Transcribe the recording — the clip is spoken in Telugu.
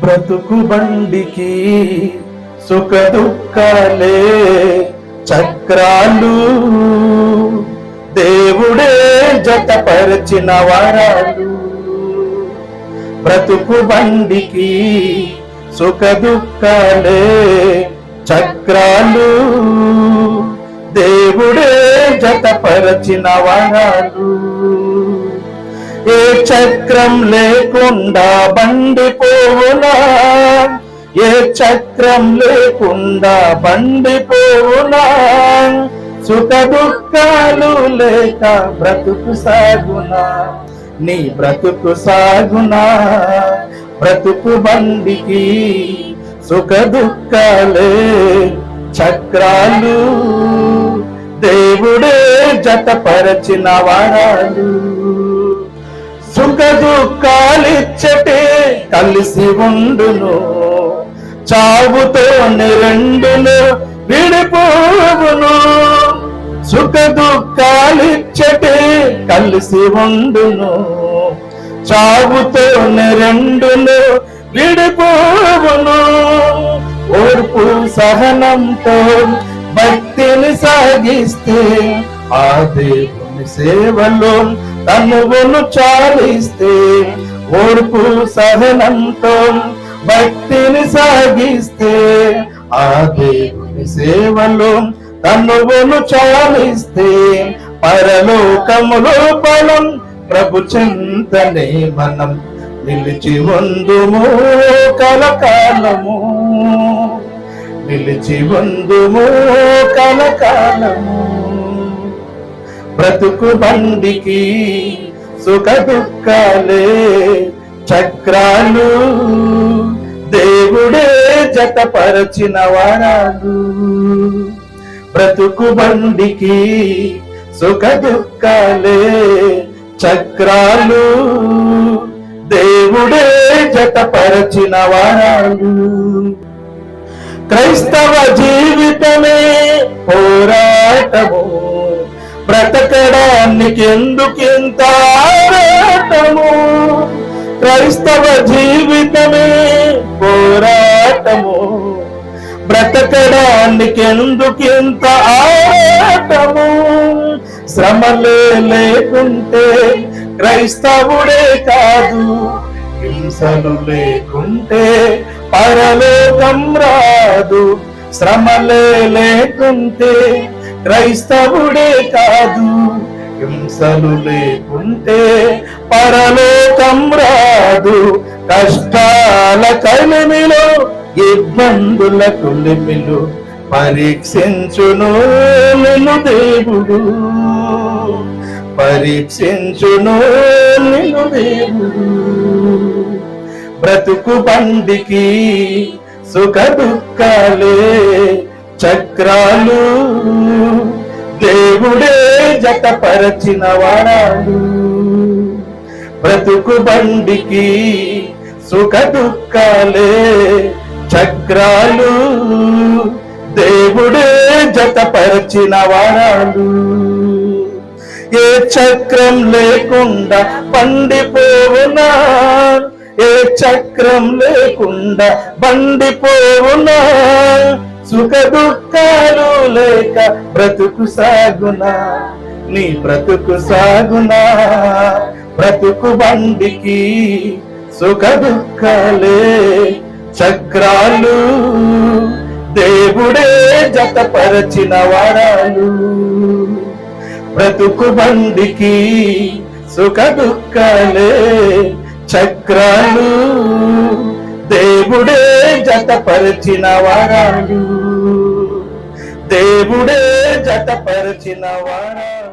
బ్రతుకు బండికి సుఖ దుఃఖాలే చక్రాలు. దేవుడే జతపరిచిన వరాలు. బ్రతుకు బండికి సుఖ దుఃఖాలే చక్రాలు. దేవుడే జతపరచిన వరాలు. ఏ చక్రం లేకుండా బండి పోవునా? ఏ చక్రం లేకుండా బండి పోవునా? సుఖ దుఃఖాలు లేక బ్రతుకు సాగునా? నీ బ్రతుకు సాగునా? బ్రతుకు బండికి సుఖ దుఃఖాలే చక్రాలు. దేవుడే జతపరచిన వరాలు. సుఖ దుఃఖాలిచ్చటే కలిసి ఉండును. చావుతో రెండును విడిపోవును. సుఖ దుఃఖాలిచ్చటే కలిసి ఉండును. చావుతో రెండును విడిపోవును. ఓర్పు సహనంతో భక్తిని సాగిస్తే ఆ దేవుని సేవలో తనువును చాలిస్తే ఓర్పు సహనంతో భక్తిని సాగిస్తే ఆ దేవుని సేవలో తనువును చాలిస్తే పరలోకములో బలం ప్రభు చింతనే మనం నిలిచి ఉందుము కలకాలము. నిలిచి ఉందుము కలకాలము. బ్రతుకు బండికి సుఖ దుఃఖాలే చక్రాలు. దేవుడే జతపరచిన వరాలు. బ్రతుకు బండికి సుఖ దుఃఖాలే చక్రాలు. దేవుడే జతపరచిన వరాలు. క్రైస్తవ జీవితమే పోరాటము. బ్రతకడానికెందుకింత ఆరాటము? క్రైస్తవ జీవితమే పోరాటము. బ్రతకడానికెందుకింత ఆరాటము? శ్రమలే లేకుంటే క్రైస్తవుడే కాదు. హింసలు లేకుంటే పరలోకం రాదు. శ్రమలే లేకుంటే క్రైస్తవుడే కాదు. హింసలు లేకుంటే పరలోకం రాదు. కష్టాల కలిమిలో ఇబ్బందుల కొలిమిలో పరీక్షించును నిన్ను దేవుడు. పరీక్షించును నిన్ను దేవుడు. బ్రతుకు బండికి సుఖ దుఃఖాలే చక్రాలు దేవుడే జతపరచిన వరాలు బ్రతుకు బండికి సుఖ దుఃఖాలే చక్రాలు దేవుడే జతపరచిన వరాలు ఏ చక్రం లేకుండా పండిపోవునా ఏ చక్రం లేకుండా బండిపోవునా? సుఖ దుఃఖాలు లేక బ్రతుకు సాగునా? నీ బ్రతుకు సాగునా? బ్రతుకు బండికి సుఖ దుఃఖాలే చక్రాలు. దేవుడే జతపరచిన వరాలు. బ్రతుకు బండికి సుఖ దుఃఖాలే చక్రాలు. దేవుడే జతపరిచిన వరాలు దేవుడే జతపరిచిన వరాలు